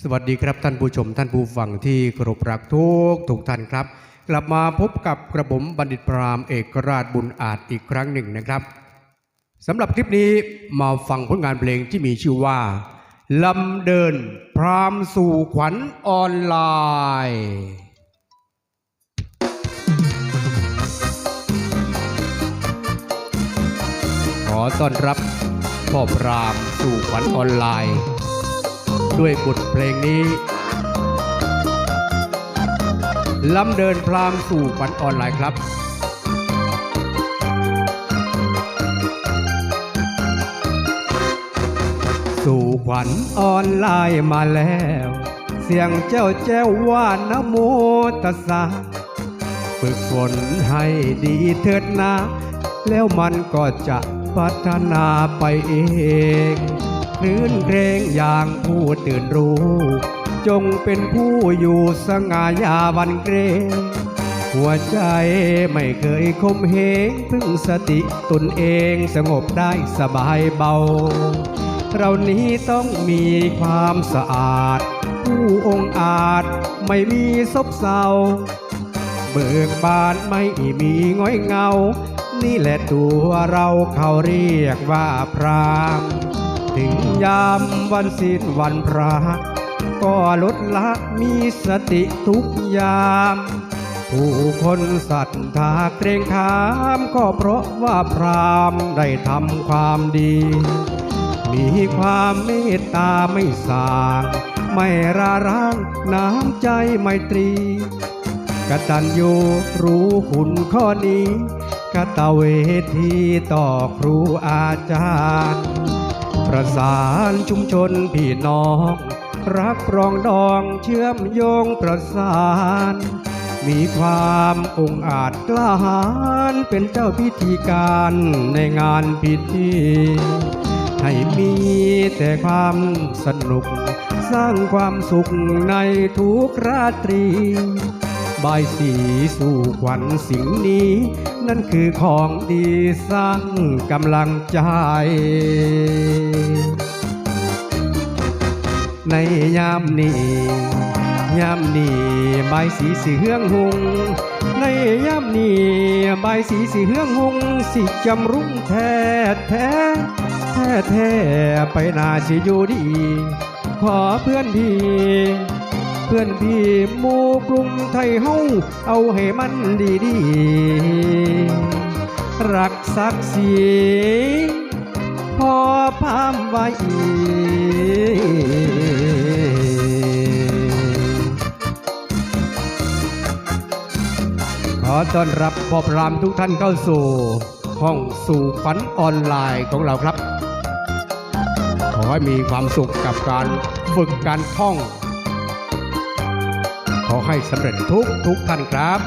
สวัสดีครับท่านผู้ชมท่านผู้ฟังที่เคารพรักทุกทุกท่านครับ กลับมาพบกับกระผมบัณฑิตพรามเอกราชบุญอาจอีกครั้งหนึ่งนะครับสำหรับคลิปนี้มาฟังผลงานเพลงที่มีชื่อว่าลำเดินพรามสู่ขวัญออนไลน์ขอต้อนรับพ่อพรามสู่ขวัญออนไลน์ ด้วยบทเพลงนี้ลำเดินพรามสู่ขวัญออนไลน์ครับสู่ขวัญออนไลน์มาแล้ว เสียงเจ้าแจ้วว่านโมตสสะฝึกฝนให้ดีเถิดนะ แล้วมันก็จะพัฒนาไปเอง คลื่นเพลงอย่างผู้ตื่นรู้ จงเป็นผู้อยู่สง่ายาวันเกรงหัวใจไม่เคยคมเหงพึ่งสติตนเองสงบได้สบายเบา เรานี้ต้องมีความสะอาด ผู้องอาจไม่มีซบเซา เบิกบานไม่มีง้อยเงา นี่แหละตัวเราเขาเรียกว่าพราม ถึงยามวันสิ้นวันพระก็ลดละมีสติทุกยาม ผู้คนศรัทธาเกรงขามก็เพราะว่าพรามได้ทำความดี มีความเมตตาไม่สางไม่ราร้างน้ำใจไมตรีกตัญญูรู้คุณข้อนี้กตเวทีต่อครูอาจารย์ ประสานชุมชนพี่น้อง รักรองดองเชื่อมโยงประสาน มีความองอาจกล้าหาญเป็นเจ้าพิธีการในงานพิธีให้มีแต่ความสนุก สร้างความสุขในทุกราตรี บายสีสู่ขวัญสิ่งนี้ นั่นคือของดีสร้างกำลังใจ ในยามนี้ยามนี้ใบสีสีเฮืองหุง ในยามนี้ใบสีสีเฮืองหุง สิจำรุ่งแท้แท้แท้แท้ไปนาสิอยู่ดี ขอเพื่อนพี่ พื่อนพี่หมู่กรุงไทยเฮาเอาให้มันดีดีรักศักดิ์ศรีพอพามไว้ขอต้อนรับพ่อพรามทุกท่านเข้าสู่ห้องสู่ฝันออนไลน์ของเราครับ ขอให้มีความสุขกับการฝึกการท่อง ขอให้สำเร็จทุกทุกท่านครับ